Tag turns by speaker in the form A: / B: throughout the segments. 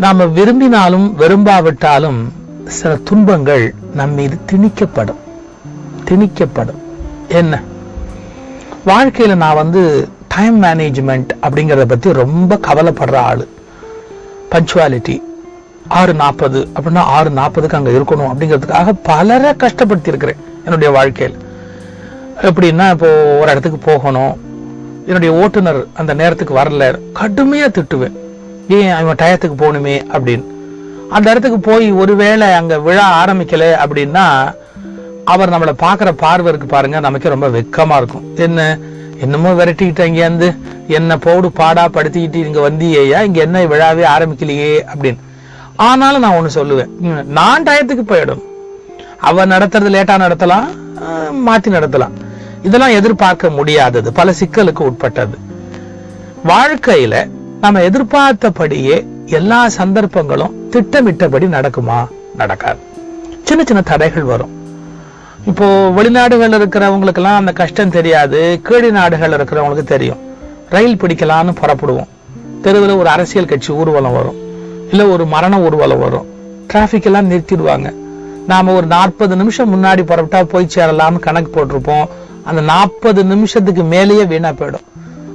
A: நாம் விரும்பினாலும் விரும்பாவிட்டாலும் சில துன்பங்கள் நம் மீது திணிக்கப்படும். திணிக்கப்படும். என்ன? வாழ்க்கையில் நான் வந்து டைம் மேனேஜ்மெண்ட் அப்படிங்கிறத பற்றி ரொம்ப கவலைப்படுற ஆள். பஞ்சுவாலிட்டி ஆறு நாற்பது அப்படின்னா ஆறு நாற்பதுக்கு அங்கே இருக்கணும் அப்படிங்கிறதுக்காக பலரை கஷ்டப்படுத்தியிருக்கிறேன் என்னுடைய வாழ்க்கையில். எப்படின்னா இப்போது ஒரு இடத்துக்கு போகணும். என்னுடைய ஓட்டுநர் அந்த நேரத்துக்கு வரல. கடுமையாக திட்டுவேன். ஏன் அவன் டயத்துக்கு போகணுமே அப்படின்னு. அந்த இடத்துக்கு போய் ஒருவேளை அங்கே விழா ஆரம்பிக்கல அப்படின்னா அவர் நம்மளை பார்க்குற பார்வை இருக்கு பாருங்க நமக்கு ரொம்ப வெக்கமாக இருக்கும். என்ன என்னமோ விரட்டிக்கிட்டு அங்கேருந்து என்ன போடு பாடா படுத்திக்கிட்டு இங்கே வந்தியேயா இங்கே என்ன விழாவே ஆரம்பிக்கலையே அப்படின்னு. ஆனாலும் நான் ஒன்று சொல்லுவேன் நான் டயத்துக்கு போயிடும் அவள் நடத்துறது லேட்டாக நடத்தலாம் மாற்றி நடத்தலாம். இதெல்லாம் எதிர்பார்க்க முடியாதது பல சிக்கலுக்கு உட்பட்டது. வாழ்க்கையில நம்ம எதிர்பார்த்தபடியே எல்லா சந்தர்ப்பங்களும் திட்டமிட்டபடி நடக்குமா? நடக்காது. சின்ன சின்ன தடைகள் வரும். இப்போ வெளிநாடுகள் இருக்கிறவங்களுக்கெல்லாம் அந்த கஷ்டம் தெரியாது. கீழ் நாடுகள் இருக்கிறவங்களுக்கு தெரியும். ரயில் பிடிக்கலான்னு புறப்படுவோம். தெருவில் ஒரு அரசியல் கட்சி ஊர்வலம் வரும். இல்லை ஒரு மரண ஊர்வலம் வரும். டிராஃபிக் எல்லாம் நிறுத்திடுவாங்க. நாம ஒரு நாற்பது நிமிஷம் முன்னாடி புறப்பட்டா போய் சேரலாம்னு கணக்கு போட்டிருப்போம். அந்த நாற்பது நிமிஷத்துக்கு மேலேயே வீணா போயிடும்.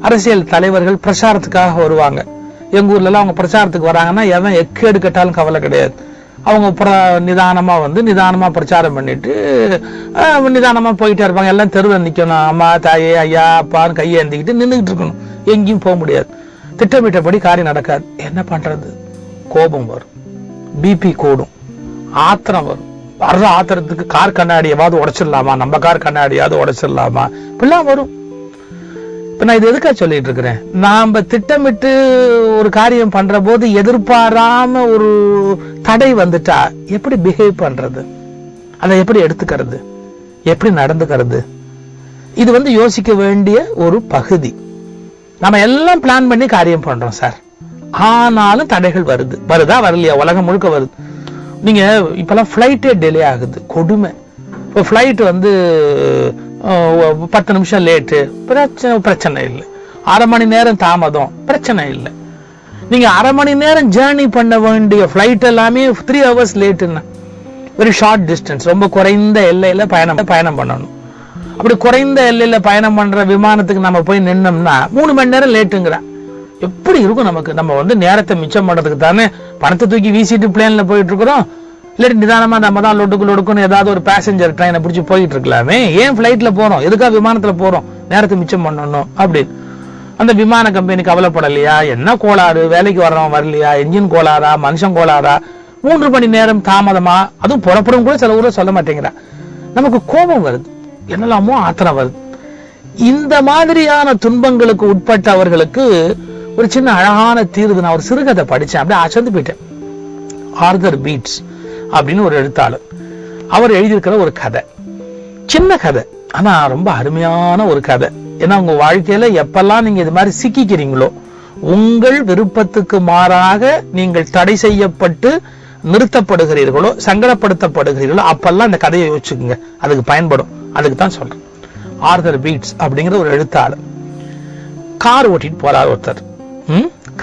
A: அரசியல் தலைவர்கள் பிரச்சாரத்துக்காக வருவாங்க. எங்கள் ஊர்லலாம் அவங்க பிரச்சாரத்துக்கு வராங்கன்னா எவன் எக்கேடு கட்டாலும் கவலை கிடையாது. அவங்க பிர- நிதானமாக வந்து நிதானமாக பிரச்சாரம் பண்ணிட்டு நிதானமாக போயிட்டே இருப்பாங்க. எல்லாம் தெருவில் நிற்கணும் அம்மா தாயே ஐயா அப்பான்னு கையை ஏந்திக்கிட்டு நின்றுக்கிட்டு இருக்கணும். எங்கேயும் போக முடியாது. திட்டமிட்டபடி காரியம் நடக்காது. என்ன பண்ணுறது கோபம் வரும். பிபி கூடும். ஆத்திரம் வரும். வர்ற ஆத்திரத்துக்கு கார் கண்ணாடியாவது உடச்சிடலாமா? நம்ம கார் கண்ணாடியாவது உடச்சிடலாமா? இப்படிலாம் வரும். இப்போ நான் இது எதுக்காக சொல்லிட்டு இருக்கிறேன்? நாம் திட்டமிட்டு ஒரு காரியம் பண்ணுற போது எதிர்பாராம ஒரு தடை வந்துட்டா எப்படி பிஹேவ் பண்ணுறது அதை எப்படி எடுத்துக்கிறது? எப்படி நடந்துக்கிறது? இது வந்து யோசிக்க வேண்டிய ஒரு பகுதி. நம்ம எல்லாம் பிளான் பண்ணி காரியம் பண்ணுறோம் சார் ஆனாலும் தடைகள் வருது. வருதா வரலையா? உலகம் முழுக்க வருது. நீங்கள் இப்போல்லாம் ஃப்ளைட்டே டிலே ஆகுது. கொடுமை. இப்போ ஃப்ளைட் வந்து பத்து நிமிஷம் லேட்டு பிரச்சனை பிரச்சனை இல்லை. அரை மணி நேரம் தாமதம். பிரச்சனை இல்லை. நீங்கள் அரை மணி நேரம் ஜேர்னி பண்ண வேண்டிய ஃப்ளைட் எல்லாமே த்ரீ ஹவர்ஸ் லேட்டுன்னா வெரி ஷார்ட் டிஸ்டன்ஸ் ரொம்ப குறைந்த எல்லையில் பயணம் பயணம் பண்ணணும். அப்படி குறைந்த எல்லையில் பயணம் பண்ணுற விமானத்துக்கு நம்ம போய் நின்னோம்னா மூணு மணி நேரம் லேட்டுங்கிறான் எப்படி இருக்கும் நமக்கு? நம்ம வந்து நேரத்தை மிச்சம் பண்ணுறதுக்கு தானே பணத்தை தூக்கி வீசிட்டு பிளேனில் போயிட்டு இருக்கிறோம். இல்லாட்டி நிதானமா நம்ம தான் லொடுக்கு லொடுக்குன்னு ஏதாவது ஒரு பேசஞ்சர் ட்ரெயினை பிடிச்சி போயிட்டு இருக்கலாமே ஏன் ஃபிளைட்ல போறோம்? எதுக்காக விமானத்துல போறோம்? நேரத்தை மிச்சம் பண்ணணும் அப்படின்னு. அந்த விமான கம்பெனி கவலைப்படலையா? என்ன கோளாறு? வேலைக்கு வர்றவன் வரலையா? என்ஜின் கோளாறா? மனுஷன் கோளாறா? மூன்று மணி நேரம் தாமதமா? அதுவும் புறப்படும் கூட சில ஊரை சொல்ல மாட்டேங்கிறா. நமக்கு கோபம் வருது. என்னெல்லாமோ ஆத்திரம் வருது. இந்த மாதிரியான துன்பங்களுக்கு உட்பட்டவர்களுக்கு ஒரு சின்ன அழகான தீர்வு. நான் ஒரு சிறுகதை படிச்சேன் அப்படியே அசந்து போயிட்டேன். Arthur Peets. அப்படின்னு ஒரு எழுத்தாளர். அவர் எழுதியிருக்கிற ஒரு கதை. சின்ன கதை ஆனால் ரொம்ப அருமையான ஒரு கதை. ஏன்னா உங்கள் வாழ்க்கையில் எப்பெல்லாம் நீங்கள் இது மாதிரி சிக்கிக்கிறீங்களோ உங்கள் விருப்பத்துக்கு மாறாக நீங்கள் தடை செய்யப்பட்டு நிறுத்தப்படுகிறீர்களோ சங்கடப்படுத்தப்படுகிறீர்களோ அப்பெல்லாம் இந்த கதையை யோசிச்சுக்குங்க. அதுக்கு பயன்படும். அதுக்கு தான் சொல்கிறேன் ஆர்தர் பீட்ஸ் அப்படிங்கிற ஒரு எழுத்தாளர். கார் ஓட்டிட்டு போறார் ஒருத்தர்.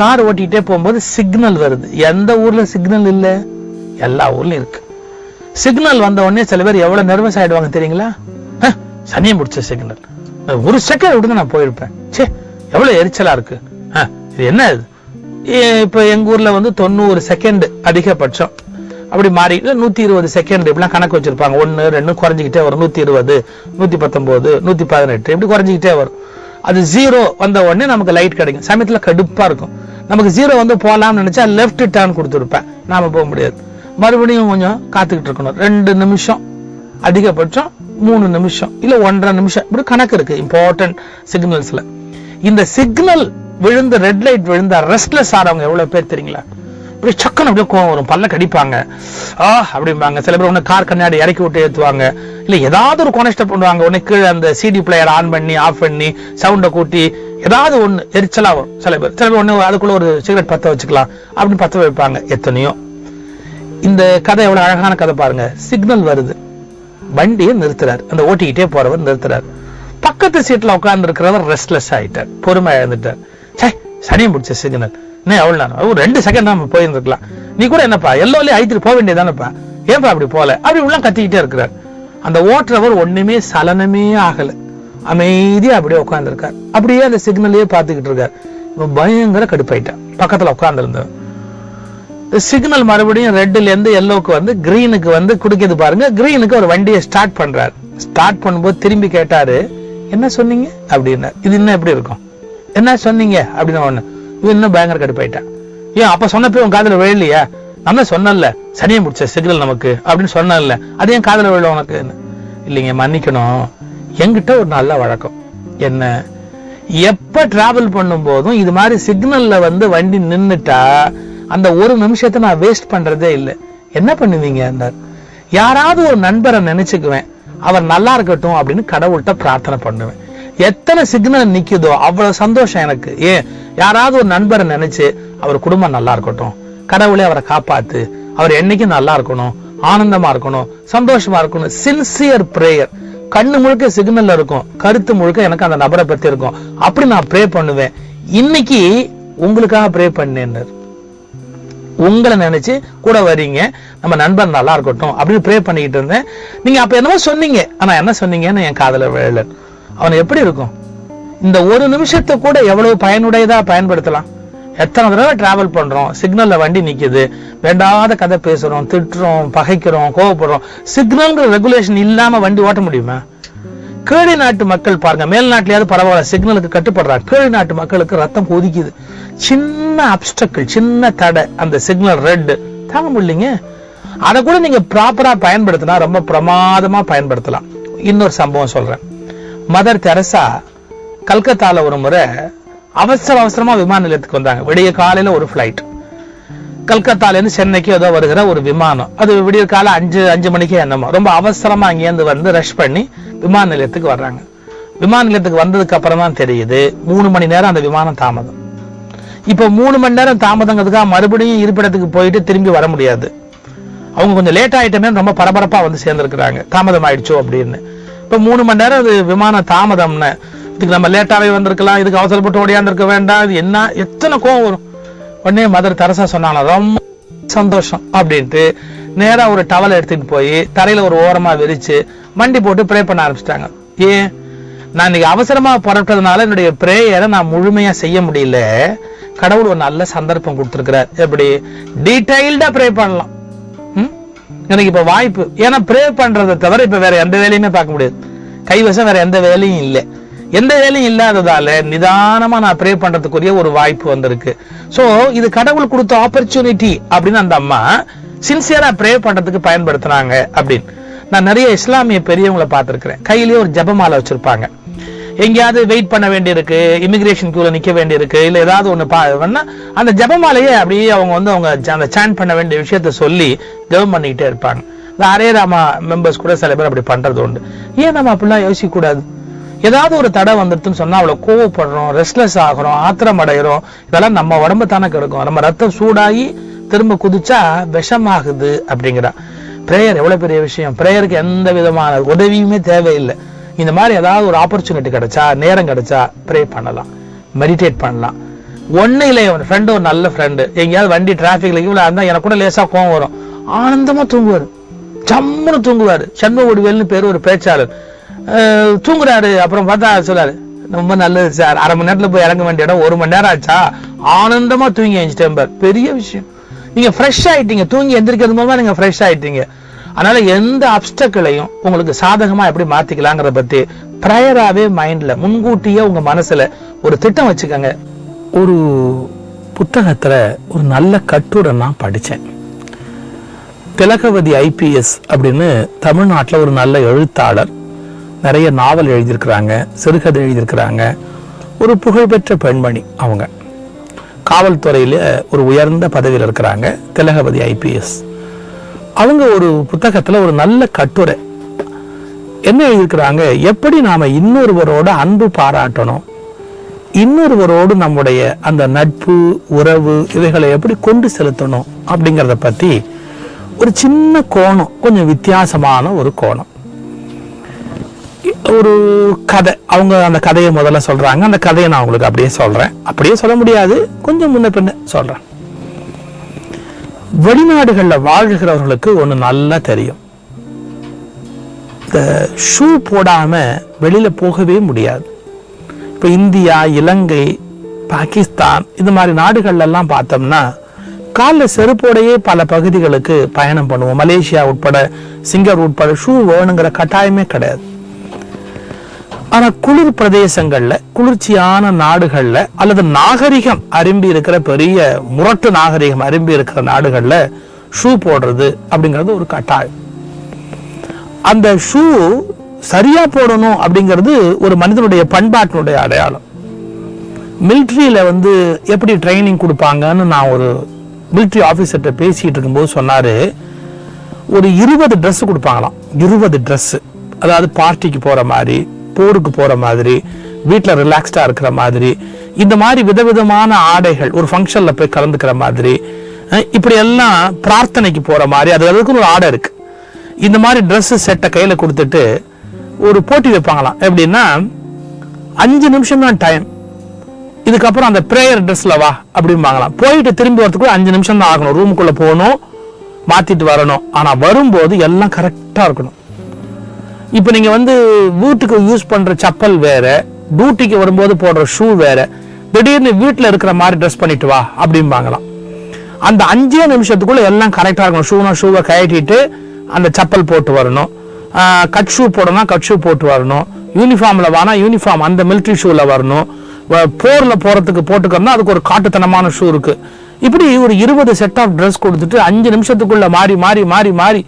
A: கார் ஓட்டிகிட்டே போகும்போது சிக்னல் வருது. எந்த ஊரில் சிக்னல் இல்லை? எல்லா ஊர்லயும் இருக்கு. சிக்னல் வந்த உடனே சில பேர் எவ்வளவு நர்வஸ் ஆயிடுவாங்க தெரியுங்களா? சனியம் பிடிச்ச சிக்னல் ஒரு செகண்ட் விடுங்க நான் போயிருப்பேன். சே எவ்வளவு எரிச்சலா இருக்கு. இது என்ன இது? ஏ- இப்ப எங்க ஊர்ல வந்து தொண்ணூறு செகண்ட் அதிகபட்சம். அப்படி மாறி நூத்தி இருபது செகண்ட் இப்படிலாம் கணக்கு வச்சிருப்பாங்க. ஒன்னு ரெண்டு குறைஞ்சிக்கிட்டே வரும். நூத்தி இருபது நூத்தி பத்தொன்பது நூத்தி பதினெட்டு இப்படி குறைஞ்சிக்கிட்டே வரும். அது ஜீரோ வந்த உடனே நமக்கு லைட் கிடைக்கும். சமயத்துல கடுப்பா இருக்கும். நமக்கு ஜீரோ வந்து போலாம்னு நினைச்சா லெஃப்ட் டேர்ன் கொடுத்துருப்பேன். நாம போக முடியாது. மறுபடியும் கொஞ்சம் காத்துக்கிட்டு இருக்கணும். ரெண்டு நிமிஷம். அதிகபட்சம் மூணு நிமிஷம். இல்லை ஒன்றரை நிமிஷம். இப்படி கணக்கு இருக்கு. இம்பார்ட்டன்ட் சிக்னல்ஸ்ல இந்த சிக்னல் விழுந்த ரெட் லைட் விழுந்த ரெஸ்ட்லெஸ் ஆறவங்க எவ்வளவு பேர் தெரியுங்களா? இப்படி சக்கன் அப்படியே கோவம் வரும். பல்ல கடிப்பாங்க. ஆ அப்படிம்பாங்க. சில பேர் ஒன்று கார் கண்ணாடி இறக்கி விட்டு ஏற்றுவாங்க இல்லை ஏதாவது ஒரு கொனெக்ட் பண்ணுவாங்க. உடனே கீழே அந்த சிடி பிளேயர் ஆன் பண்ணி ஆஃப் பண்ணி சவுண்டை கூட்டி ஏதாவது ஒன்று எரிச்சலாகும் சில பேர். சில பேர் ஒன்று அதுக்குள்ள ஒரு சிகரெட் பற்ற வச்சுக்கலாம். அப்படின்னு பற்ற வைப்பாங்க. எத்தனையோ. இந்த கதை எவ்வளவு அழகான கதை பாருங்க. சிக்னல் வருது. வண்டியை நிறுத்துறாரு. அந்த ஓட்டிக்கிட்டே போறவர் நிறுத்துறாரு. பக்கத்து சீட்ல உட்கார்ந்து இருக்கிறவர் ரெஸ்ட்லெஸ் ஆயிட்டார். பொறுமை இழந்துட்டார் சே சனியும் பிடிச்ச சிக்னல் என்ன எவ்வளோ நேரம்? ஒரு ரெண்டு செகண்ட் நம்ம போயிருந்துருக்கலாம். நீ கூட என்னப்பா எல்லோலயே ஐத்திட்டு போக வேண்டியதானப்பா ஏன்பா அப்படி போல? அப்படி உள்ள கத்திக்கிட்டே இருக்கிறார். அந்த ஓட்டுறவர் ஒண்ணுமே சலனமே ஆகலை. அமைதியாக அப்படியே உட்காந்துருக்கார் அப்படியே அந்த சிக்னலையே பார்த்துக்கிட்டு இருக்கார். பயங்கர கடுப்பாயிட்டான். பக்கத்தில் உட்கார்ந்திருந்தவன். சிக்னல் மறுபடியும் ரெட்டுலேருந்து எல்லோவுக்கு வந்து க்ரீனுக்கு வந்து கொடுக்கிது பாருங்க. க்ரீனுக்கு ஒரு வண்டியை ஸ்டார்ட் பண்ணுறாரு ஸ்டார்ட் பண்ணும்போது திரும்பி கேட்டாரு என்ன சொன்னீங்க? அப்படின்னு இது இன்னும் எப்படி இருக்கும்? என்ன சொன்னீங்க? அப்படின்னு ஒன்று இது இன்னும் பயங்கர கடுப்பாயிட்டான் ஏன் அப்போ சொன்னப்போ உன் காதில் விழலையா? நான் தான் சொன்னேன்ல. சனியை முடிச்ச சிக்னல் நமக்கு அப்படின்னு சொன்னேன்ல. அது ஏன் காதில் விழ உனக்கு இல்லைங்க மன்னிக்கணும். என்கிட்ட ஒரு நல்ல வழக்கம். என்ன? எப்போ டிராவல் பண்ணும் போதும் இது மாதிரி சிக்னலில் வந்து வண்டி நின்றுட்டா அந்த ஒரு நிமிஷத்தை நான் வேஸ்ட் பண்றதே இல்லை. என்ன பண்ணுவீங்க என்றார். யாராவது ஒரு நண்பரை நினைச்சுக்குவேன். அவர் நல்லா இருக்கட்டும் அப்படின்னு கடவுள்கிட்ட பிரார்த்தனை பண்ணுவேன். எத்தனை சிக்னல் நிக்குதோ அவ்வளவு சந்தோஷம் எனக்கு. ஏன்? யாராவது ஒரு நண்பரை நினைச்சு அவர் குடும்பம் நல்லா இருக்கட்டும். கடவுளே அவரை காப்பாத்து. அவர் என்னைக்கும் நல்லா இருக்கணும். ஆனந்தமா இருக்கணும். சந்தோஷமா இருக்கணும். சின்சியர் பிரேயர் கண்ணு முழுக்க சிக்னல்ல இருக்கும். கருத்து முழுக்க எனக்கு அந்த நபரை பத்தி இருக்கும். அப்படி நான் ப்ரே பண்ணுவேன். இன்னைக்கு உங்களுக்காக ப்ரே பண்ணேன்னு உங்களை நினைச்சு கூட வர்றீங்க நம்ம நண்பர் நல்லா இருக்கட்டும் அப்படின்னு ப்ரே பண்ணிக்கிட்டு இருந்தேன். நீங்க அப்ப என்னமோ சொன்னீங்க. ஆனா என்ன சொன்னீங்கன்னு என் காதல விழல. அவன் எப்படி இருக்கும்? இந்த ஒரு நிமிஷத்தை கூட எவ்வளவு பயனுடையதா பயன்படுத்தலாம். எத்தனை தடவை டிராவல் பண்றோம். சிக்னல்ல வண்டி நிக்குது. வேண்டாத கதை பேசுறோம் திட்டுறோம் பகைக்கிறோம் கோவப்படுறோம். சிக்னல்ங்கிற ரெகுலேஷன் இல்லாம வண்டி ஓட்ட முடியுமா? கீழே நாட்டு மக்கள் பாருங்க. மேல் நாட்டிலேயாவது பரவாயில்ல சிக்னலுக்கு கட்டுப்படுறாங்க கீழே நாட்டு மக்களுக்கு ரத்தம் கொதிக்குது. சின்ன அப்டக்கிள் சின்ன தடை. அந்த சிக்னல் ரெட் தாங்க முடியலைங்க. அதை கூட நீங்க ப்ராப்பரா பயன்படுத்தினா ரொம்ப பிரமாதமா பயன்படுத்தலாம். இன்னொரு சம்பவம் சொல்றேன். மதர் தெரசா கல்கத்தால ஒரு முறை அவசர அவசரமா விமான நிலையத்துக்கு வந்தாங்க. விடிய காலையில ஒரு ஃபிளைட் கல்கத்தால இருந்து சென்னைக்கு ஏதோ வருகிற ஒரு விமானம். அது விடிய காலை அஞ்சு அஞ்சு மணிக்கே என்னமோ. ரொம்ப அவசரமா அங்கேருந்து வந்து ரஷ் பண்ணி விமான நிலையத்துக்கு வர்றாங்க. விமான நிலையத்துக்கு வந்ததுக்கு அப்புறம் தான் தெரியுது மூணு மணி நேரம் அந்த விமானம் தாமதம். இப்போ மூணு மணி நேரம் தாமதங்கிறதுக்காக மறுபடியும் இருப்பிடத்துக்கு போயிட்டு திரும்பி வர முடியாது. அவங்க கொஞ்சம் லேட் ஆகிட்டமே ரொம்ப பரபரப்பாக வந்து சேர்ந்துருக்குறாங்க. தாமதம் ஆயிடுச்சோ அப்படின்னு. இப்போ மூணு மணி நேரம் அது விமானம் தாமதம்னு இதுக்கு நம்ம லேட்டாகவே வந்திருக்கலாம் இதுக்கு அவசரப்பட்டு ஓடியாந்துருக்க வேண்டாம் இது என்ன எத்தனை கோவம் வரும். உடனே மதர் தரசா சொன்னாங்க ரொம்ப சந்தோஷம் அப்படின்ட்டு நேராக ஒரு டவல் எடுத்துகிட்டு போய் தரையில் ஒரு ஓரமாக விரித்து மண்டி போட்டு ப்ரே பண்ண ஆரம்பிச்சிட்டாங்க. ஏன்? நான் இன்னைக்கு அவசரமா புறப்பட்டதுனால என்னுடைய ப்ரேயரை நான் முழுமையா செய்ய முடியல. கடவுள் ஒரு நல்ல சந்தர்ப்பம் கொடுத்துருக்கிறார். எப்படி? டீடைல்டா ப்ரே பண்ணலாம். எனக்கு இப்ப வாய்ப்பு. ஏன்னா ப்ரே பண்றதை தவிர இப்ப வேற எந்த வேலையுமே பார்க்க முடியாது. கைவசம் வேற எந்த வேலையும் இல்லை. எந்த வேலையும் இல்லாததால நிதானமா நான் ப்ரே பண்றதுக்குரிய ஒரு வாய்ப்பு வந்திருக்கு. சோ இது கடவுள் கொடுத்த ஆப்பர்ச்சுனிட்டி அப்படின்னு அந்த அம்மா சின்சியரா ப்ரே பண்றதுக்கு பயன்படுத்துனாங்க அப்படின்னு. நான் நிறைய இஸ்லாமிய பெரியவங்களை பார்த்துருக்குறேன். கையிலேயே ஒரு ஜெபமாலை வச்சுருப்பாங்க. எங்கேயாவது வெயிட் பண்ண வேண்டியிருக்கு இமிகிரேஷன் கியூவில் நிற்க வேண்டியிருக்கு இல்லை ஏதாவது ஒன்று பா அந்த ஜபமாலையே அப்படியே அவங்க வந்து அவங்க அந்த சேன் பண்ண வேண்டிய விஷயத்த சொல்லி ஜெபம் பண்ணிக்கிட்டே இருப்பாங்க. இந்த அரே ராமா மெம்பர்ஸ் கூட சில பேர் அப்படி பண்ணுறது உண்டு. ஏன் நம்ம அப்படிலாம் யோசிக்க கூடாது ஏதாவது ஒரு தடை வந்துருதுன்னு சொன்னால் அவ்வளோ கோவப்படுறோம் ரெஸ்ட்லெஸ் ஆகுறோம் ஆத்திரம் அடைகிறோம் இதெல்லாம் நம்ம உடம்பு தானே கிடக்கும். நம்ம ரத்தம் சூடாகி திரும்ப குதிச்சா விஷமாகுது அப்படிங்கிறா. ப்ரேயர் எவ்வளோ பெரிய விஷயம்? ப்ரேயருக்கு எந்த விதமான உதவியுமே தேவையில்லை. இந்த மாதிரி ஏதாவது ஒரு ஆப்பர்ச்சுனிட்டி கிடைச்சா நேரம் கிடைச்சா ப்ரே பண்ணலாம். மெடிடேட் பண்ணலாம். ஒன்றும் இல்லை என் ஃப்ரெண்டு ஒரு நல்ல ஃப்ரெண்டு எங்கேயாவது வண்டி டிராஃபிக்கில் இவ்வளோ இருந்தால் எனக்கு கூட லேசாக கோவம் வரும். ஆனந்தமாக தூங்குவார். சம்முன்னு தூங்குவார். சண்முக ஒடிவேல்னு பேர் ஒரு பேச்சாளர். தூங்குறாரு. அப்புறம் பார்த்தா சொல்லாரு ரொம்ப நல்லது சார். அரை மணி நேரத்தில் போய் இறங்க வேண்டிய இடம் ஒரு மணி நேரம் ஆச்சா? ஆனந்தமாக தூங்கி எழுந்துட்டேன் டெம்பர் பெரிய விஷயம். நீங்கள் ஃப்ரெஷ் ஆகிட்டீங்க தூங்கி எந்திரிக்கிறது மூலமாக நீங்கள் ஃப்ரெஷ் ஆகிட்டீங்க அதனால் எந்த அப்டக்களையும் உங்களுக்கு சாதகமாக எப்படி மாற்றிக்கலாங்கிறத பற்றி ப்ரையராகவே மைண்டில் முன்கூட்டியே உங்கள் மனசில் ஒரு திட்டம் வச்சுக்கோங்க. ஒரு புத்தகத்தில் ஒரு நல்ல கட்டுரை நான் படித்தேன். திலகவதி ஐபிஎஸ் அப்படின்னு தமிழ்நாட்டில் ஒரு நல்ல எழுத்தாளர் நிறைய நாவல் எழுதியிருக்கிறாங்க சிறுகதை எழுதியிருக்கிறாங்க ஒரு புகழ்பெற்ற பெண்மணி அவங்க. காவல்துறையில் ஒரு உயர்ந்த பதவியில் இருக்கிறாங்க. திலகபதி ஐபிஎஸ் அவங்க ஒரு புத்தகத்தில் ஒரு நல்ல கட்டுரை. என்ன எழுதியிருக்கிறாங்க? எப்படி நாம் இன்னொருவரோட அன்பு பாராட்டணும்? இன்னொருவரோடு நம்முடைய அந்த நட்பு உறவு இவைகளை எப்படி கொண்டு செலுத்தணும்? அப்படிங்கிறத பற்றி ஒரு சின்ன கோணம் கொஞ்சம் வித்தியாசமான ஒரு கோணம். ஒரு கதை. அவங்க அந்த கதையை முதல்ல சொல்றாங்க. அந்த கதையை நான் உங்களுக்கு அப்படியே சொல்றேன். அப்படியே சொல்ல முடியாது. கொஞ்சம் முன்ன பின்ன சொல்றேன். வெளிநாடுகளில் வாழ்கிறவர்களுக்கு ஒன்று நல்லா தெரியும். இந்த ஷூ போடாமல் வெளியில் போகவே முடியாது. இப்போ இந்தியா இலங்கை பாகிஸ்தான் இது மாதிரி நாடுகள்லாம் பார்த்தோம்னா காலில் செருப்போடையே பல பகுதிகளுக்கு பயணம் பண்ணுவோம். மலேசியா உட்பட சிங்கர் உட்பட ஷூ வேணுங்கிற கட்டாயமே கிடையாது. ஆனா குளிர் பிரதேசங்கள்ல குளிர்ச்சியான நாடுகள்ல அல்லது நாகரிகம் அரும்பி இருக்கிற பெரிய முரட்டு நாகரிகம் அரும்பி இருக்கிற நாடுகள்ல ஷூ போடுறது அப்படிங்கிறது ஒரு கட்டாயம். அந்த ஷூ சரியா போடணும் அப்படிங்கிறது ஒரு மனிதனுடைய பண்பாட்டினுடைய அடையாளம். மிலிட்ரியில வந்து எப்படி ட்ரைனிங் கொடுப்பாங்கன்னு நான் ஒரு மிலிட்ரி ஆஃபீஸர்கிட்ட பேசிட்டு இருக்கும்போது சொன்னாரு. ஒரு இருபது ட்ரெஸ்ஸு கொடுப்பாங்களாம். இருபது ட்ரெஸ்ஸு அதாவது பார்ட்டிக்கு போற மாதிரி. போருக்கு போகிற மாதிரி வீட்டில் ரிலாக்ஸ்டாக இருக்கிற மாதிரி இந்த மாதிரி விதவிதமான ஆடைகள் ஒரு ஃபங்க்ஷனில் போய் கலந்துக்கிற மாதிரி இப்படி எல்லாம் பிரார்த்தனைக்கு போகிற மாதிரி அது அதுக்கு ஒரு ஆடை இருக்குது இந்த மாதிரி ட்ரெஸ்ஸு செட்டை கையில் கொடுத்துட்டு ஒரு போட்டி வைப்பாங்களாம். எப்படின்னா அஞ்சு நிமிஷம் தான் டைம் இதுக்கப்புறம் அந்த ப்ரேயர் ட்ரெஸ்ல வா அப்படிம்பாங்களாம். போயிட்டு திரும்பி வரதுக்குள்ள அஞ்சு நிமிஷம் தான் ஆகணும். ரூமுக்குள்ளே போகணும் மாற்றிட்டு வரணும். ஆனால் வரும்போது எல்லாம் கரெக்டாக இருக்கணும். இப்போ நீங்கள் வந்து வீட்டுக்கு யூஸ் பண்ணுற செப்பல் வேறு டியூட்டிக்கு வரும்போது போடுற ஷூ வேறு திடீர்னு வீட்டில் இருக்கிற மாதிரி ட்ரெஸ் பண்ணிட்டு வா அப்படிம்பாங்களாம். அந்த அஞ்சே நிமிஷத்துக்குள்ளே எல்லாம் கரெக்டாக இருக்கணும். ஷூனா ஷூவை கழட்டிட்டு அந்த செப்பல் போட்டு வரணும். கட் ஷூ போடணும்னா கட் ஷூ போட்டு வரணும். யூனிஃபார்மில் வானா யூனிஃபார்ம் அந்த மிலிட்ரி ஷூவில் வரணும். போரில் போகிறதுக்கு போட்டுக்கணும்னா அதுக்கு ஒரு காட்டுத்தனமான ஷூ இருக்கு. இப்படி ஒரு இருபது செட் ஆஃப் ட்ரெஸ் கொடுத்துட்டு அஞ்சு நிமிஷத்துக்குள்ளே மாறி மாறி மாறி மாறி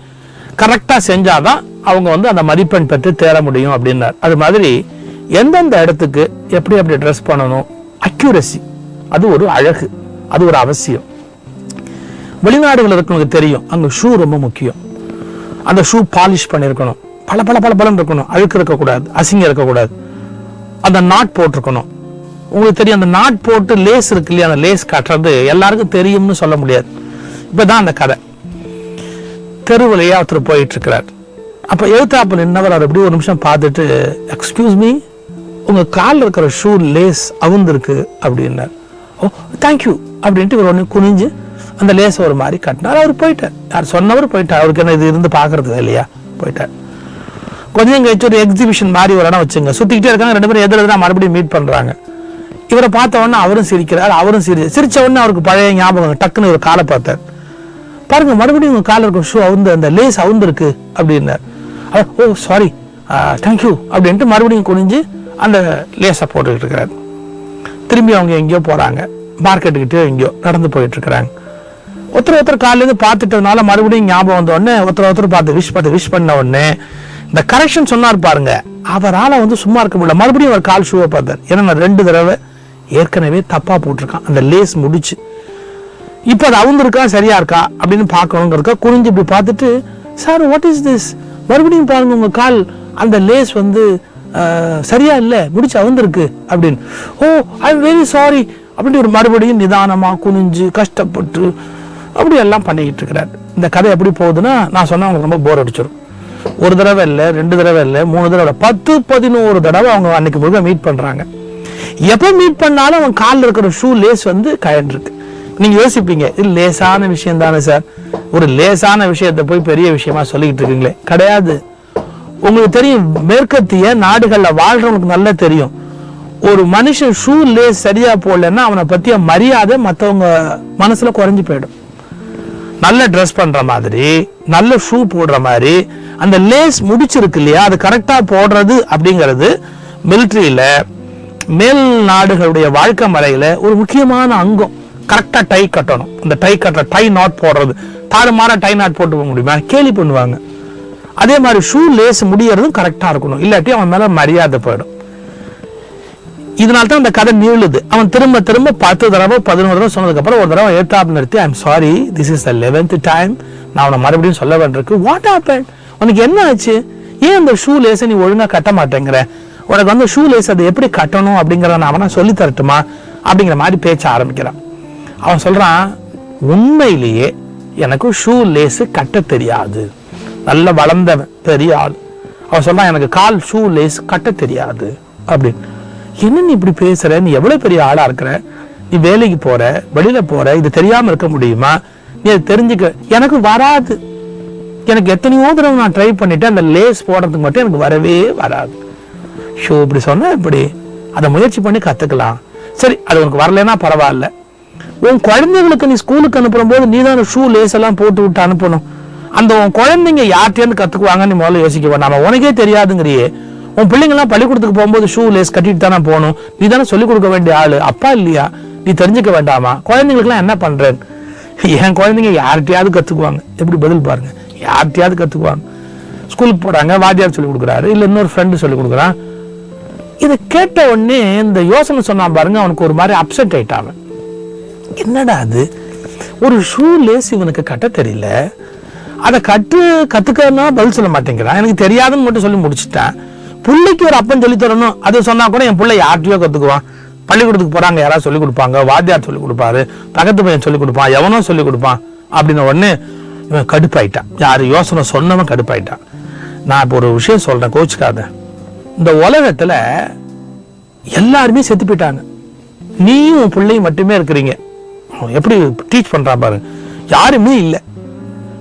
A: கரெக்டாக செஞ்சாதான் அவங்க வந்து அந்த மதிப்பெண் பெற்று தேர முடியும் அப்படின்னார். அது மாதிரி எந்தெந்த இடத்துக்கு எப்படி எப்படி ட்ரெஸ் பண்ணணும்? அக்யூரசி அது ஒரு அழகு. அது ஒரு அவசியம். வெளிநாடுகள் இருக்கிறவங்களுக்கு தெரியும் அங்கே ஷூ ரொம்ப முக்கியம். அந்த ஷூ பாலிஷ் பண்ணியிருக்கணும் பல பல பல பலன் இருக்கணும். அழுக்கு இருக்கக்கூடாது அசிங்கம் இருக்கக்கூடாது. அந்த நாட் போட்டிருக்கணும். உங்களுக்கு தெரியும் அந்த நாட் போட்டு லேஸ் இருக்கு இல்லையா? அந்த லேஸ் கட்டுறது எல்லாருக்கும் தெரியும்னு சொல்ல முடியாது. இப்போ தான் அந்த கதை. தெருவிலேயே ஒருத்தர் போயிட்டு இருக்கிறார் அப்ப எழுத்தாப்பு நின்னவர் அவர் எப்படி ஒரு நிமிஷம் பார்த்துட்டு எக்ஸ்கியூஸ் மீ உங்கள் காலில் இருக்கிற ஷூ லேஸ் அவுந்திருக்கு அப்படின்னார். Oh, ஓ தேங்க்யூ அப்படின்ட்டு இவர் ஒன்று குனிஞ்சு அந்த லேஸ் ஒரு மாதிரி கட்டினார். அவர் போயிட்டார். யார் சொன்னவர் போயிட்டார். அவருக்கு என்ன இது இருந்து பார்க்கறது இல்லையா? போயிட்டார். கொஞ்சம் கழிச்சு ஒரு எக்ஸிபிஷன் மாதிரி ஒரு இடம் வச்சுங்க. சுற்றிக்கிட்டே இருக்காங்க. ரெண்டு பேரும் எதிர மறுபடியும் மீட் பண்ணுறாங்க இவரை பார்த்த உடனே அவரும் சிரிக்கிறார். அவரும் சிரி சிரித்த உடனே அவருக்கு பழைய ஞாபகம் டக்குன்னு ஒரு காலை பார்த்தார். பாருங்க மறுபடியும் உங்க காலருக்கு ஷூ அவுந்து அந்த லேஸ் அவுந்திருக்கு அப்படின்னார். ஓ சாரி தேங்க்யூ அப்படின்ட்டு மறுபடியும் குனிஞ்சு அந்த லேஸை போட்டுக்கிட்டு இருக்கிறார். திரும்பி அவங்க எங்கேயோ போறாங்க. மார்க்கெட்டுக்கிட்டே எங்கேயோ நடந்து போயிட்டு இருக்கிறாங்க. ஒருத்தர் ஒருத்தர் காலையிலேருந்து பார்த்துட்டதுனால மறுபடியும் ஞாபகம் வந்த உடனே ஒருத்தர் ஒருத்தர் பார்த்து விஷ் பார்த்து விஷ் பண்ண உடனே இந்த கரெக்ஷன் சொன்னார் பாருங்க அவரால் வந்து சும்மா இருக்க முடியல. மறுபடியும் அவர் கால் ஷூவை பார்த்தார். ஏன்னா நான் ரெண்டு தடவை ஏற்கனவே தப்பாக போட்டிருக்கான். அந்த லேஸ் முடிச்சு இப்போ அது அவுந்திருக்கா சரியா இருக்கா அப்படின்னு பார்க்கணுங்கிறக்கா குனிஞ்சு இப்படி பார்த்துட்டு சார் வாட் இஸ் திஸ் மறுபடியும் பாருங்க உங்கள் கால் அந்த லேஸ் வந்து சரியாக சரியா இல்லை முடிச்சு அவுந்திருக்கு அப்படின்னு. Oh I am very sorry அப்படின்னு ஒரு மறுபடியும் நிதானமாக குனிஞ்சு கஷ்டப்பட்டு அப்படி எல்லாம் பண்ணிக்கிட்டு இருக்கிறார். இந்த கதை எப்படி போகுதுன்னா நான் சொன்னால் அவங்களுக்கு ரொம்ப போர் அடிச்சிடும் ஒரு தடவை இல்லை ரெண்டு தடவை இல்லை மூணு தடவை இல்லை பத்து பதினோரு தடவை அவங்க அன்னைக்கு முழுக்க மீட் பண்ணுறாங்க எப்போ மீட் பண்ணாலும் அவன் காலில் இருக்கிற ஷூ லேஸ் வந்து கயன்றிருக்கு நீங்கள் யோசிப்பீங்க இது லேசான விஷயம் தானே சார்? ஒரு லேசான விஷயத்தை போய் பெரிய விஷயமா சொல்லிக்கிட்டு இருக்கீங்களே. கிடையாது. உங்களுக்கு தெரியும் மேற்கத்திய நாடுகளில் வாழ்றவங்களுக்கு நல்லா தெரியும். ஒரு மனுஷன் ஷூ லேஸ் சரியாக போடலன்னா அவனை பற்றிய மரியாதை மற்றவங்க மனசில் குறைஞ்சு போயிடும். நல்ல ட்ரெஸ் பண்ணுற மாதிரி நல்ல ஷூ போடுற மாதிரி அந்த லேஸ் முடிச்சிருக்கு இல்லையா அது கரெக்டாக போடுறது அப்படிங்கிறது மிலிட்ரியில் மேல் நாடுகளுடைய வாழ்க்கை முறையில் ஒரு முக்கியமான அங்கம். கரெக்டாக டை கட்டணும். இந்த டை கட்டுற டை நாட் போடுறது. தாறுமாற டை நாட் போட்டு போக முடியுமா? கேலி பண்ணுவாங்க. அதே மாதிரி ஷூ லேஸ் முடியறதும் கரெக்டாக இருக்கணும். இல்லாட்டி அவன் மேலே மரியாதை போயிடும். இதனால தான் அந்த கதை நீளுது. அவன் திரும்ப திரும்ப பத்து தடவை பதினோரு தடவை சொன்னதுக்கப்புறம் ஒரு தடவை ஏத்தாப் நிறுத்தி I'm sorry this is the eleventh time நான் அவனை மறுபடியும் சொல்ல வேண்டியிருக்கு வாட் ஆப்பன் உனக்கு என்ன ஆச்சு? ஏன் அந்த ஷூ லேஸை நீ ஒழுங்காக கட்ட மாட்டேங்கிற? உனக்கு வந்து ஷூ லேஸ் அதை எப்படி கட்டணும் அப்படிங்கிறத நான் அவனா சொல்லி தரட்டுமா? அப்படிங்கிற மாதிரி பேச்ச ஆரம்பிக்கிறான். அவன் சொல்கிறான் உண்மையிலேயே எனக்கு ஷூ லேஸு கட்ட தெரியாது. நல்ல வளர்ந்தவன் பெரிய ஆள் அவன் சொல்கிறான் எனக்கு கால் ஷூ லேஸ் கட்ட தெரியாது. அப்படின்னு. என்ன நீ இப்படி பேசுகிற நீ எவ்வளோ பெரிய ஆளாக இருக்கிற? நீ வேலைக்கு போகிற வெளியில் போகிற இது தெரியாமல் இருக்க முடியுமா? நீ அதை தெரிஞ்சுக்க. எனக்கு வராது. எனக்கு எத்தனையோ தடவை நான் ட்ரை பண்ணிவிட்டு அந்த லேஸ் போடுறதுக்கு மட்டும் எனக்கு வரவே வராது. ஷூ இப்படி சொன்னால் இப்படி அதை முயற்சி பண்ணி கற்றுக்கலாம் சரி அது உனக்கு வரலைன்னா பரவாயில்ல. உன் குழந்தைங்களுக்கு நீ ஸ்கூலுக்கு அனுப்பும் போது நீ தான் ஷூ லேஸ் எல்லாம் போட்டு விட்டு அனுப்பணும். அந்த உன் குழந்தைங்க யார்கிட்டேருந்து கற்றுக்குவாங்கன்னு நீ முதல்ல யோசிக்க வேண்டாம் உனக்கே தெரியாதுங்கிறியே. உன் பிள்ளைங்கலாம் பள்ளிக்கூடத்துக்கு போகும்போது ஷூ லேஸ் கட்டிட்டு தானே போகணும். நீ தானே சொல்லிக் கொடுக்க வேண்டிய ஆள். அப்பா இல்லையா? நீ தெரிஞ்சுக்க வேண்டாமா? குழந்தைங்களுக்குலாம் என்ன பண்ணுறேன் என் குழந்தைங்க யார்கிட்டயாவது கற்றுக்குவாங்க எப்படி பதில் பாருங்க. யார்கிட்டயாவது கற்றுக்குவாங்க ஸ்கூலுக்கு போகிறாங்க வாத்தியார் சொல்லிக் கொடுக்குறாரு இல்லை இன்னொரு ஃப்ரெண்டு சொல்லி கொடுக்குறான். இதை கேட்ட உடனே இந்த யோசனை சொன்னான் பாருங்க அவனுக்கு ஒரு மாதிரி அப்செட் ஆயிட்டான் என்னடா அது? ஒரு ஷூ லேஸ் இவனுக்கு கட்ட தெரியல. அதை கட்டு கத்துக்கன்னா பதில் சொல்ல மாட்டேங்கிறான். எனக்கு தெரியாதுன்னு மட்டும் சொல்லி முடிச்சிட்டேன். பிள்ளைக்கு ஒரு அப்பன் சொல்லி தரணும். அது சொன்னா கூட என் பிள்ளை யார்ட்டையோ கத்துக்குவான். பள்ளிக்கூடத்துக்கு போறாங்க யாராவது சொல்லி கொடுப்பாங்க வாத்தியார் சொல்லிக் கொடுப்பாரு பக்கத்து பையன் சொல்லி கொடுப்பான் எவனோ சொல்லிக் கொடுப்பான் அப்படின்ன உடனே இவன் கடுப்பாயிட்டான். யாரு யோசனை சொன்னவன் கடுப்பாயிட்டான். நான் இப்போ ஒரு விஷயம் சொல்கிறேன் கோச்சுக்காத. இந்த உலகத்துல எல்லாருமே செத்து போயிட்டாங்க. நீயும் பிள்ளையும் மட்டுமே இருக்கிறீங்க. எப்படி டீச் பண்றான் பாரு. யாருமே இல்லை.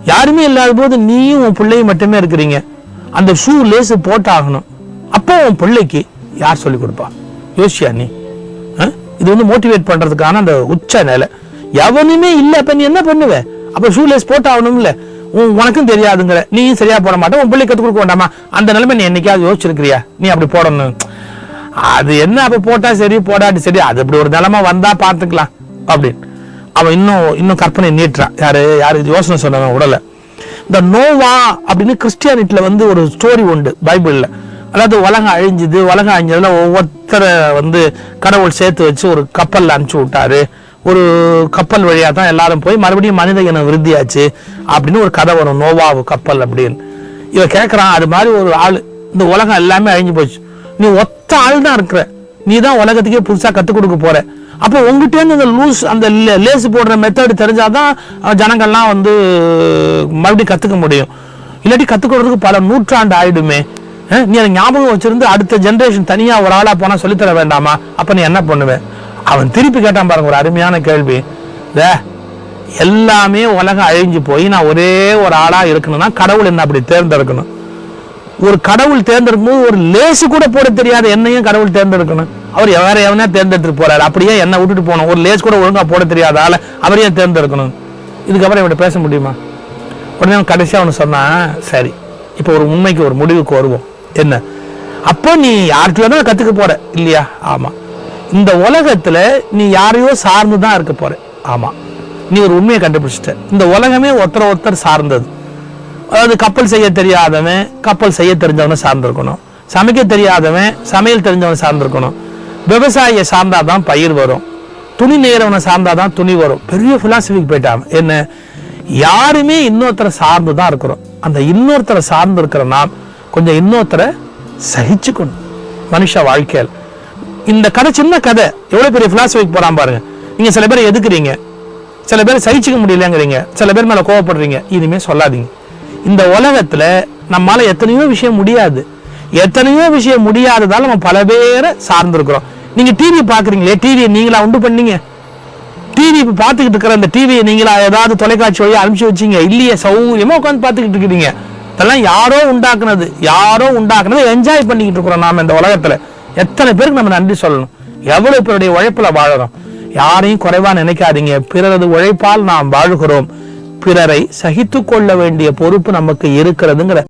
A: யாருமே இல்லாத போது நீயும் உன் பிள்ளையும் மட்டுமே இருக்கிறீங்க. அந்த ஷூ லேஸ் போட்டாகணும். அப்போ உன் பிள்ளைக்கு யார் சொல்லி கொடுப்பா? யோசியா நீ? இது வந்து மோட்டிவேட் பண்றதுக்கான அந்த உச்ச நிலை. எவனுமே இல்லை. அப்ப நீ என்ன பண்ணுவ? அப்போ ஷூ லேஸ் போட்டாகணும் இல்ல உன் உனக்கும் தெரியாதுங்கிற. நீயும் சரியா போட மாட்டேன் உன் பிள்ளை கற்றுக் கொடுக்க வேண்டாமா? அந்த நிலைமை நீ என்னைக்காவது யோசிச்சிருக்கிறியா? நீ அப்படி போடணும். அது என்ன அப்போ போட்டா சரி போடாட்டி சரி. அது அப்படி ஒரு நிலைமை வந்தா பார்த்துக்கலாம். அப்படின்னு. அவன் இன்னும் இன்னும் கற்பனை நீட்டுறான். யாரு? யாரு? இது யோசனை சொன்னவன் உடல. இந்த நோவா அப்படின்னு கிறிஸ்டியானிட்டியில் வந்து ஒரு ஸ்டோரி உண்டு பைபிளில். அதாவது உலகம் அழிஞ்சுது உலகம் அழிஞ்சதுல ஒவ்வொருத்தரை வந்து கடவுள் சேர்த்து வச்சு ஒரு கப்பலில் அனுப்பிச்சு விட்டாரு. ஒரு கப்பல் வழியாக தான் எல்லாரும் போய் மறுபடியும் மனித இனம் விருத்தியாச்சு அப்படின்னு ஒரு கதை வரும் நோவாவு கப்பல் அப்படின்னு. இவன் கேட்குறான் அது மாதிரி ஒரு ஆள். இந்த உலகம் எல்லாமே அழிஞ்சு போச்சு. நீ ஒத்த ஆள் தான் இருக்கிற. நீ தான் உலகத்துக்கே புதுசாக கற்றுக் கொடுக்க போற. அப்போ உங்ககிட்டேருந்து அந்த லூஸ் அந்த லே- போடுற மெத்தட் தெரிஞ்சாதான் ஜனங்கள்லாம் வந்து மறுபடியும் கற்றுக்க முடியும். இல்லாட்டி கத்துக்கிறதுக்கு பல நூற்றாண்டு ஆயிடுமே. நீ அதை ஞாபகம் வச்சிருந்து அடுத்த ஜென்ரேஷன் தனியாக ஒரு ஆளாக போனால் சொல்லித்தர வேண்டாமா? அப்போ நீ என்ன பண்ணுவேன் அவன் திருப்பி கேட்டான் பாருங்க ஒரு அருமையான கேள்வி. வே எல்லாமே உலகம் அழிஞ்சு போய் நான் ஒரே ஒரு ஆளாக இருக்கணும்னா கடவுள் என்ன அப்படி தேர்ந்தெடுக்கணும்? ஒரு கடவுள் தேர்ந்தெடுக்கும் போது ஒரு லேசு கூட போட தெரியாத என்னையும் கடவுள் தேர்ந்தெடுக்கணும். அவர் வேற எவனா தேர்ந்தெடுத்து போறாரு? அப்படியே என்ன விட்டுட்டு போகணும். ஒரு லேஸ் கூட ஒழுங்கா போட தெரியாத ஆள அவரையே தேர்ந்தெடுக்கணும். இதுக்கப்புறம் இவன்கிட்ட பேச முடியுமா? உடனே அவன் கடைசியாக அவனு சொன்னான் சரி இப்போ ஒரு உண்மைக்கு ஒரு முடிவுக்கு வருவோம். என்ன? அப்போ நீ யார்கிட்ட வேணா கற்றுக்க போற இல்லையா? ஆமாம் இந்த உலகத்தில் நீ யாரையோ சார்ந்து தான் இருக்க போற. ஆமாம் நீ ஒரு உண்மையை கண்டுபிடிச்சிட்ட. இந்த உலகமே ஒருத்தர் ஒருத்தர் சார்ந்தது. அதாவது கப்பல் செய்ய தெரியாதவன் கப்பல் செய்ய தெரிஞ்சவனை சார்ந்திருக்கணும். சமைக்க தெரியாதவன் சமையல் தெரிஞ்சவனை சார்ந்திருக்கணும். விவசாயியை சார்ந்தாதான் பயிர் வரும். துணி நெய்றவனை சார்ந்தாதான் துணி வரும். பெரிய பிலாசபிக்கு போயிட்டாங்க என்ன? யாருமே இன்னொருத்தரை சார்ந்து தான் இருக்கிறோம். அந்த இன்னொருத்தரை சார்ந்து இருக்கிற நாம் கொஞ்சம் இன்னொருத்தரை சகிச்சுக்கணும். மனுஷ வாழ்க்கையில். இந்த கதை சின்ன கதை எவ்வளோ பெரிய பிலாசபிக்கு போகிறான் பாருங்க. நீங்கள் சில பேரை எதுக்குறீங்க? சில பேர் சகிச்சுக்க முடியலங்கிறீங்க. சில பேர் மேலே கோவப்படுறீங்க. இனிமேல் சொல்லாதீங்க. இந்த உலகத்தில் நம்மளால் எத்தனையோ விஷயம் முடியாது. எத்தனையோ விஷயம் முடியாததால் நம்ம பல பேரை சார்ந்திருக்கிறோம். நீங்கள் டிவி பார்க்குறீங்களே டிவியை நீங்களா உண்டு பண்ணீங்க? டிவி இப்போ பார்த்துக்கிட்டு இருக்கிற அந்த டிவியை நீங்களா ஏதாவது தொலைக்காட்சி வழியாக அனுப்பிச்சு வச்சீங்க? இல்லையே சௌரியமா உட்காந்து பார்த்துக்கிட்டு இருக்கிறீங்க. இதெல்லாம் யாரோ உண்டாக்குனது. யாரோ உண்டாக்குனது என்ஜாய் பண்ணிக்கிட்டு இருக்கிறோம் நாம் இந்த உலகத்தில். எத்தனை பேருக்கு நம்ம நன்றி சொல்லணும்? எவ்வளோ பேருடைய உழைப்பில் வாழறோம்? யாரையும் குறைவா நினைக்காதீங்க. பிறரது உழைப்பால் நாம் வாழ்கிறோம். பிறரை சகித்து கொள்ள வேண்டிய பொறுப்பு நமக்கு இருக்கிறதுங்கிற